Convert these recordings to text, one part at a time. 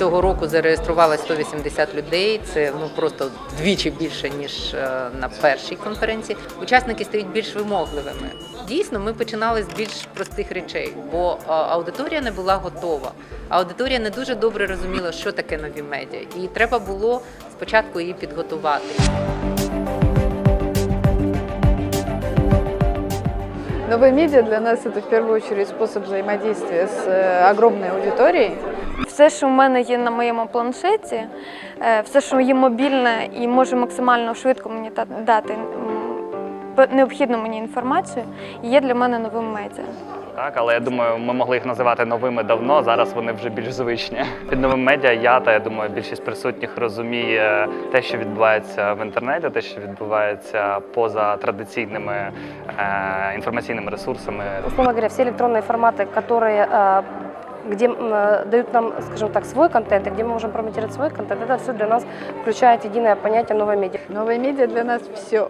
цього року зареєстрували 180 людей. Це ну просто вдвічі більше ніж е, на першій конференції. Учасники стають більш вимогливими. Дійсно, ми починали з більш простих речей, бо е, аудиторія не була готова. Аудиторія не дуже добре розуміла, що таке нові медіа, і треба було спочатку її підготувати. Новые медиа для нас это в первую очередь способ взаимодействия с э, огромной аудиторией. Все, що в мене є на моєму планшеті, е, все, що є мобільне і може максимально швидко мені та- дати м, п- необхідну мені інформацію, є для мене новим медіа. Так, але я думаю, ми могли їх називати новими давно. Зараз вони вже більш звичні. Під новим медіа я та я думаю, більшість присутніх розуміє те, що відбувається в інтернеті, те, що відбувається поза традиційними е, інформаційними ресурсами. условно говоря, все электронные форматы, которые э, где м, э, дают нам, скажем так, свой контент, и где мы можем промотировать свой контент, это все для нас включает единое понятие новой медиа. Новые медиа для нас все.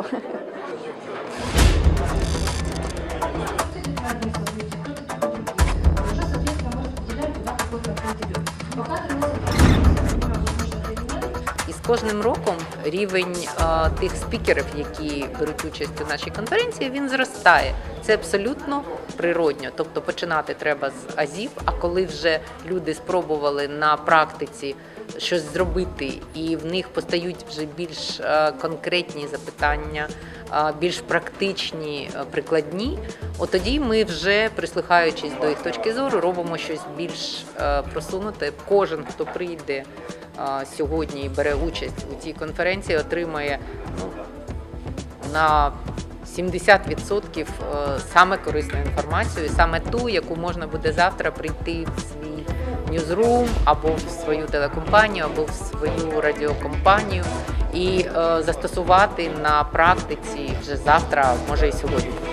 Кожним роком рівень е, тих спікерів, які беруть участь у нашій конференції, він зростає. Це абсолютно природньо. Тобто починати треба з азів. А коли вже люди спробували на практиці щось зробити, і в них постають вже більш е, конкретні запитання, е, більш практичні, е, прикладні, от тоді ми вже прислухаючись до їх точки зору, робимо щось більш е, просунуте. Кожен, хто прийде сьогодні бере участь у цій конференції, отримає ну, на 70% е, саме корисну інформацію, саме ту, яку можна буде завтра прийти в свій ньюзрум або в свою телекомпанію, або в свою радіокомпанію і е, застосувати на практиці вже завтра, може і сьогодні.